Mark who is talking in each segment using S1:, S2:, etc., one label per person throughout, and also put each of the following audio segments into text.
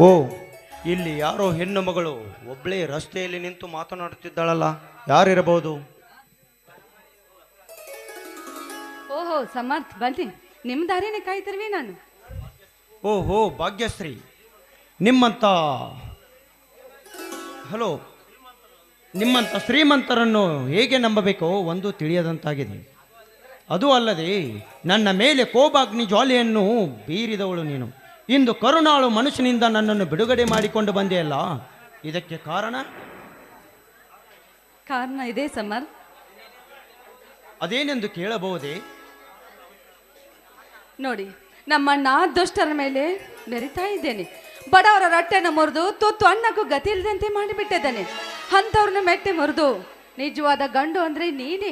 S1: ಓ. ಇಲ್ಲಿ ಯಾರೋ ಹೆಣ್ಣು ಮಗಳು ಒಬ್ಬಳೇ ರಸ್ತೆಯಲ್ಲಿ ನಿಂತು ಮಾತನಾಡುತ್ತಿದ್ದಾಳಲ್ಲ. ಯಾರಿರಬಹುದು?
S2: ಓಹೋ ಸಮರ್ಥ್ ಬನ್ನಿ ನಿಮ್ಮ ದಾರಿನೇ ಕಾಯ್ತಿರ್ವಿ ನಾನು.
S1: ಓಹೋ ಭಾಗ್ಯಶ್ರೀ. ನಿಮ್ಮಂತ ಹಲೋ ನಿಮ್ಮಂಥ ಶ್ರೀಮಂತರನ್ನು ಹೇಗೆ ನಂಬಬೇಕೋ ಒಂದು ತಿಳಿಯದಂತಾಗಿದೆ. ಅದು ಅಲ್ಲದೆ ನನ್ನ ಮೇಲೆ ಕೋಬಾಗ್ನಿ ಜ್ವಾಲೆಯನ್ನು ಬೀರಿದವಳು ನೀನು. ಇಂದು ಕರುಣಾಳು ಮನುಷ್ಯನಿಂದ ನನ್ನನ್ನು ಬಿಡುಗಡೆ ಮಾಡಿಕೊಂಡು ಬಂದೆಯಲ್ಲ ಇದಕ್ಕೆ ಕಾರಣ?
S2: ಕಾರಣ ಇದೆ ಸಮರ್.
S1: ಅದೇನೆಂದು ಕೇಳಬಹುದೇ?
S2: ನೋಡಿ ನಮ್ಮಣ್ಣ ದುಷ್ಟರ ಮೇಲೆ ಮೆರಿತಾ ಇದ್ದೇನೆ. ಬಡವರ ರಟ್ಟೆನ ಮುರಿದು ತುತ್ತು ಅನ್ನಕ್ಕೂ ಗತಿ ಇಲ್ಲದಂತೆ ಮಾಡಿಬಿಟ್ಟಿದ್ದಾನೆ. ಅಂಥವ್ರನ್ನ ಮೆಟ್ಟೆ ಮುರಿದು ನಿಜವಾದ ಗಂಡು ಅಂದ್ರೆ ನೀನೇ.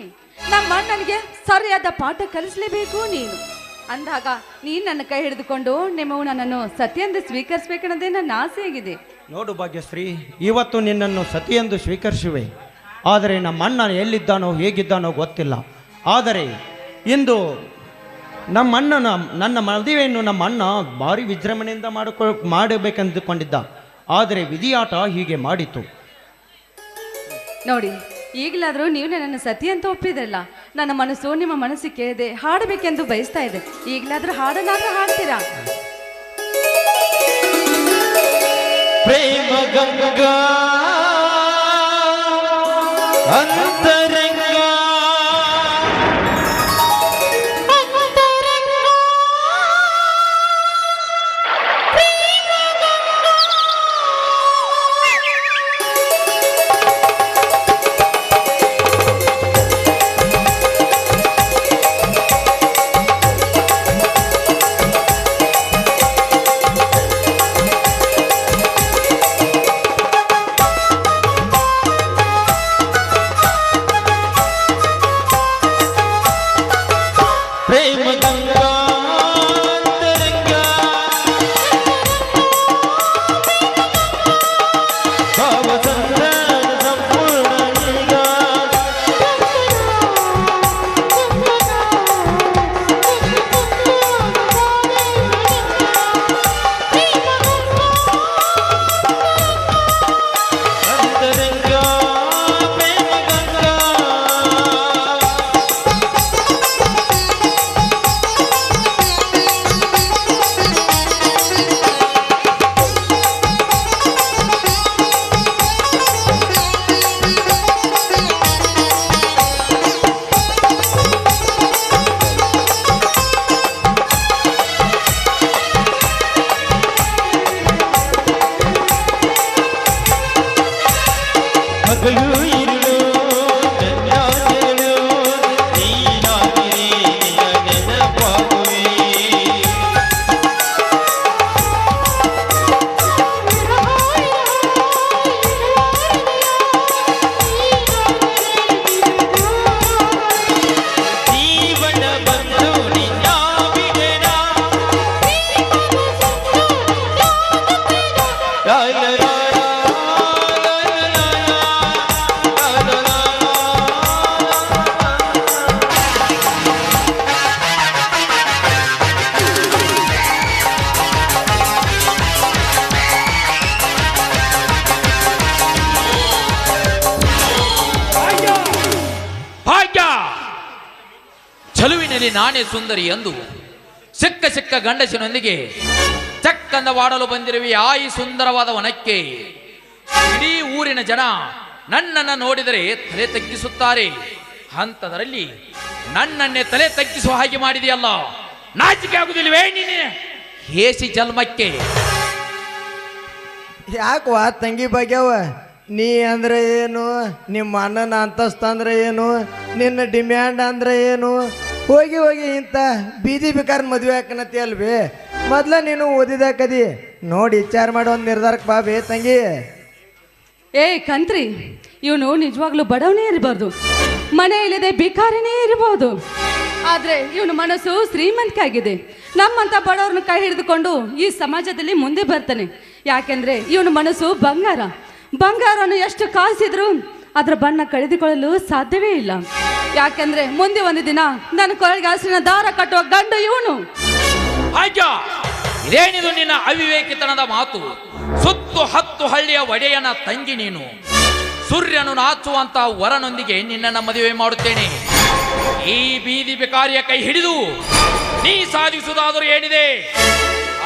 S2: ನಮ್ಮ ಅಣ್ಣನಿಗೆ ಸರಿಯಾದ ಪಾಠ ಕಲಿಸಲೇಬೇಕು ನೀನು. ಅಂದಾಗ ನೀನು ನನ್ನ ಕೈ ಹಿಡಿದುಕೊಂಡು ನಿಮ್ಮವು ನನ್ನನ್ನು ಸತ್ಯೆಂದು ಸ್ವೀಕರಿಸಬೇಕನ್ನೋದೇ ನನ್ನ ಆಸೆಯಾಗಿದೆ.
S1: ನೋಡು ಭಾಗ್ಯಶ್ರೀ ಇವತ್ತು ನಿನ್ನನ್ನು ಸತಿ ಎಂದು ಸ್ವೀಕರಿಸುವೆ. ಆದರೆ ನಮ್ಮ ಅಣ್ಣ ಎಲ್ಲಿದ್ದಾನೋ ಹೇಗಿದ್ದಾನೋ ಗೊತ್ತಿಲ್ಲ. ಆದರೆ ಇಂದು ನಮ್ಮ ಅಣ್ಣನ ನನ್ನ ಮದುವೆಯನ್ನು ನಮ್ಮ ಅಣ್ಣ ಭಾರಿ ವಿಜೃಂಭಣೆಯಿಂದ ಮಾಡಿಕೊ ಮಾಡಬೇಕೆಂದುಕೊಂಡಿದ್ದ. ಆದರೆ ವಿಧಿಯಾಟ ಹೀಗೆ ಮಾಡಿತು.
S2: ನೋಡಿ ಈಗಲಾದರೂ ನೀವು ನನ್ನನ್ನು ಸತಿ ಅಂತ ಒಪ್ಪಿದ್ರಲ್ಲ. ನನ್ನ ಮನಸ್ಸು ನಿಮ್ಮ ಮನಸ್ಸು ಕೇಳಿದೆ. ಹಾಡಬೇಕೆಂದು ಬಯಸ್ತಾ ಇದೆ. ಈಗಲಾದರೂ ಹಾಡನ್ನಾದ್ರೂ ಹಾಡ್ತೀರಾ?
S3: ಪ್ರೇಮ ಗಂಗಾ
S4: உயிருயிர் ಚಲುವಿನಲ್ಲಿ ನಾನೇ ಸುಂದರಿ ಎಂದು ಸಿಕ್ಕ ಸಿಕ್ಕ ಗಂಡಸಿನೊಂದಿಗೆ ಚಕ್ಕಂದ ವಾಡಲು ಬಂದಿರುವ ಆಯಿ ಸುಂದರವಾದ ವನಕ್ಕೆ. ಇಡೀ ಊರಿನ ಜನ ನನ್ನನ್ನು ನೋಡಿದರೆ ತಲೆ ತಗ್ಗಿಸುತ್ತಾರೆ. ಅಂಥದರಲ್ಲಿ ನನ್ನನ್ನೇ ತಲೆ ತಗ್ಗಿಸುವ ಹಾಗೆ ಮಾಡಿದೆಯಲ್ಲ. ನಾಚಿಕೆ ಆಗುದಿಲ್ವೇ ನೀನೆ? ಹೇಸಿ ಜನ್ಮಕ್ಕೆ.
S5: ಯಾಕವಾ ತಂಗಿ ಬಗ್ಗೆವ ನೀ ಅಂದ್ರೆ ಏನು? ನಿಮ್ಮ ಅಣ್ಣನ ಅಂತಸ್ತ ಅಂದ್ರೆ ಏನು? ನಿನ್ನ ಡಿಮ್ಯಾಂಡ್ ಅಂದ್ರೆ ಏನು? ಹೋಗಿ ಹೋಗಿ ಇಂಥ ಬೀದಿ ಬಿಕಾರನ ಮದುವೆ ಹಾಕನತಿ ಅಲ್ವೇ? ಮೊದ್ಲ ನೀನು ಓದಿದಾಕದಿ ನೋಡಿ ವಿಚಾರ ಮಾಡೋ ಒಂದು ನಿರ್ಧಾರಕ್ಕೆ ಬಾ ಬೇ ತಂಗಿ.
S2: ಏಯ್ ಕಂತ್ರಿ, ಇವನು ನಿಜವಾಗ್ಲೂ ಬಡವನೇ ಇರಬಾರ್ದು. ಮನೆ ಇಲ್ಲದೆ ಭಿಕಾರಿನೇ ಇರಬಹುದು ಆದ್ರೆ ಇವನ ಮನಸ್ಸು ಶ್ರೀಮಂತಿಕೆ ನಮ್ಮಂತ ಬಡವ್ರನ್ನ ಕೈ ಹಿಡಿದುಕೊಂಡು ಈ ಸಮಾಜದಲ್ಲಿ ಮುಂದೆ ಬರ್ತಾನೆ. ಯಾಕೆಂದ್ರೆ ಇವನ ಮನಸ್ಸು ಬಂಗಾರ. ಬಂಗಾರವನ್ನು ಎಷ್ಟು ಕಾಸಿದ್ರು ಅದರ ಬಣ್ಣ ಕಳೆದುಕೊಳ್ಳಲು ಸಾಧ್ಯವೇ ಇಲ್ಲ. ಯಾಕೆಂದ್ರೆ ಮುಂದೆ ಒಂದು ದಿನ ನನ್ನ ಕೊರಳಿಗೆ ಹಸಿರಿನ ದಾರ ಕಟ್ಟುವ ಗಂಡು ಇವನು.
S4: ಇದೇನಿದು ನಿನ್ನ ಅವಿವೇಕಿತನದ ಮಾತು? ಸುತ್ತು ಹತ್ತು ಹಳ್ಳಿಯ ಒಡೆಯನ ತಂಗಿ ನೀನು. ಸೂರ್ಯನು ನಾಚುವಂತ ವರನೊಂದಿಗೆ ನಿನ್ನನ್ನು ಮದುವೆ ಮಾಡುತ್ತೇನೆ. ಈ ಬೀದಿ ಬಿಕಾರಿಯ ಕೈ ಹಿಡಿದು ನೀ ಸಾಧಿಸುವುದಾದರೂ ಏನಿದೆ?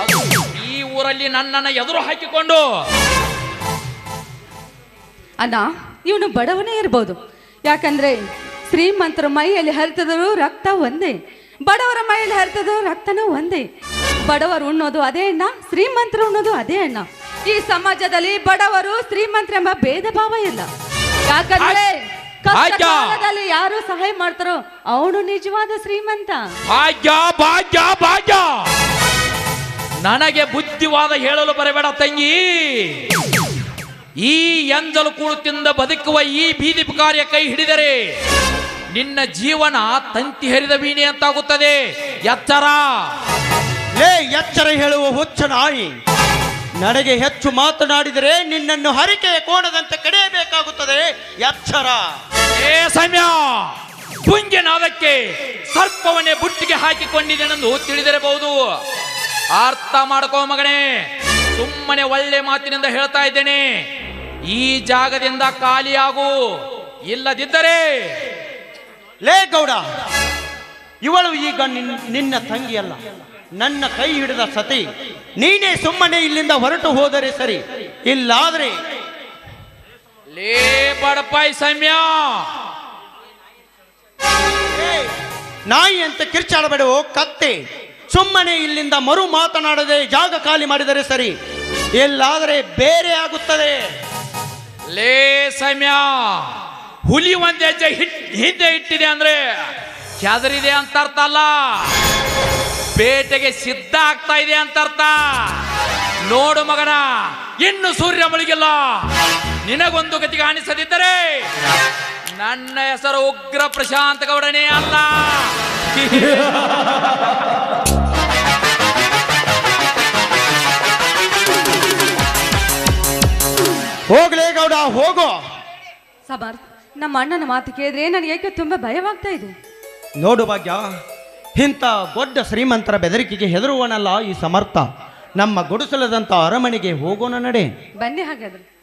S4: ಅದು ಈ ಊರಲ್ಲಿ ನನ್ನನ್ನು ಎದುರು ಹಾಕಿಕೊಂಡು.
S2: ಅಣ್ಣ ಇವನು ಬಡವನೇ ಇರ್ಬೋದು. ಯಾಕಂದ್ರೆ ಶ್ರೀಮಂತರ ಮೈಯಲ್ಲಿ ಹರಿತದರು ರಕ್ತ ಒಂದೇ. ಬಡವರ ಮೈಯಲ್ಲಿ ಹರಿತದರು ರಕ್ತನೂ ಒಂದೇ. ಬಡವರು ಉಣ್ಣೋದು ಅದೇ ಅಣ್ಣ ಶ್ರೀಮಂತರು ಉಣ್ಣೋದು ಅದೇ ಅಣ್ಣ. ಈ ಸಮಾಜದಲ್ಲಿ ಬಡವರು ಶ್ರೀಮಂತರೆಂಬ ಭೇದ ಭಾವ ಇಲ್ಲ. ಯಾಕಂದ್ರೆ ಕಷ್ಟ
S4: ಆಯ್ತಾ?
S2: ಕಾಲದಲ್ಲಿ ಯಾರು ಸಹಾಯ ಮಾಡ್ತಾರೋ ಅವನು ನಿಜವಾದ ಶ್ರೀಮಂತ
S4: ಭಾಗ್ಯ ಭಾಗ್ಯ ಭಾಗ್ಯ. ನನಗೆ ಬುದ್ಧಿವಾದ ಹೇಳಲು ಬರಬೇಡ ತಂಗಿ. ಈ ಎಂಜಲು ಕೂಳುತ್ತಿಂದ ಬದುಕುವ ಈ ಬೀದಿ ಕಾರ್ಯ ಕೈ ಹಿಡಿದರೆ ನಿನ್ನ ಜೀವನ ತಂತಿ ಹರಿದ ವೀಣೆ ಅಂತಾಗುತ್ತದೆ. ಎಚ್ಚರ.
S1: ಲೇ ಎಚ್ಚರ ಹೇಳುವ ಹುಚ್ಚ ನಾಯಿ. ನನಗೆ ಹೆಚ್ಚು ಮಾತನಾಡಿದರೆ ನಿನ್ನನ್ನು ಹರಿಕೆಯ ಕೋಣದಂತೆ ಕಡೆಯಬೇಕಾಗುತ್ತದೆ. ಎಚ್ಚರ.
S4: ಏ ಸಮಯ ಪುಂಜನಾದಕ್ಕೆ ಸರ್ಪವನ್ನೇ ಬುಟ್ಟಿಗೆ ಹಾಕಿಕೊಂಡಿದ್ದೇನೆಂದು ತಿಳಿದಿರಬಹುದು. ಅರ್ಥ ಮಾಡ್ಕೋ ಮಗನೇ ಸುಮ್ಮನೆ ಒಳ್ಳೆ ಮಾತಿನಿಂದ ಹೇಳ್ತಾ ಇದ್ದೇನೆ. ಈ ಜಾಗದಿಂದ ಖಾಲಿಯಾಗು. ಇಲ್ಲದಿದ್ದರೆ
S1: ಲೇ ಗೌಡ ಇವಳು ಈಗ ನಿನ್- ನಿನ್ನ ತಂಗಿಯಲ್ಲ. ನನ್ನ ಕೈ ಹಿಡಿದ ಸತಿ ನೀನೇ ಸುಮ್ಮನೆ ಇಲ್ಲಿಂದ ಹೊರಟು ಹೋದರೆ ಸರಿ. ಇಲ್ಲಾದ್ರೆ
S4: ಲೇ ಬಡಪಾಯಿ ಸಮ್ಯ.
S1: ನಾಯಿ ಅಂತ ಕಿರ್ಚಾಡಬೇಡ ಕತ್ತೆ. ಸುಮ್ಮನೆ ಇಲ್ಲಿಂದ ಮರು ಮಾತನಾಡದೆ ಜಾಗ ಖಾಲಿ ಮಾಡಿದರೆ ಸರಿ. ಇಲ್ಲಾದರೆ ಬೇರೆ ಆಗುತ್ತದೆ.
S4: ಲೇ ಸಮಯ, ಹುಲಿ ಒಂದ್ ಹೆಜ್ಜೆ ಹಿಟ್, ಹಿಂದೆ ಇಟ್ಟಿದೆ ಅಂದ್ರೆ ಚದರಿದೆ ಅಂತ ಅರ್ಥ ಅಲ್ಲ. ಬೇಟೆಗೆ ಸಿದ್ಧ ಆಗ್ತಾ ಇದೆ ಅಂತ ಅರ್ಥ. ನೋಡು ಮಗನ, ಇನ್ನು ಸೂರ್ಯ ಮುಳುಗಿಲ್ಲ. ನಿನಗೊಂದು ಗತಿ ಕಾಣಿಸದಿದ್ದರೆ ನನ್ನ ಹೆಸರು ಉಗ್ರ ಪ್ರಶಾಂತ ಗೌಡನೇ ಅಲ್ಲ.
S2: ಸಮರ್ಥ್ ನಮ್ಮ ಅಣ್ಣನ ಮಾತು ಕೇಳಿದ್ರೆ ನನಗೆ ಯಾಕೆ ತುಂಬಾ ಭಯವಾಗ್ತಾ ಇದೆ?
S1: ನೋಡು ಭಾಗ್ಯ ಇಂಥ ದೊಡ್ಡ ಶ್ರೀಮಂತರ ಬೆದರಿಕೆಗೆ ಹೆದರುವನಲ್ಲ ಈ ಸಮರ್ಥ. ನಮ್ಮ ಗುಡಿಸಲದಂಥ ಅರಮನೆಗೆ ಹೋಗೋಣ ನಡೆ.
S2: ಬನ್ನಿ ಹಾಗಾದ್ರೆ.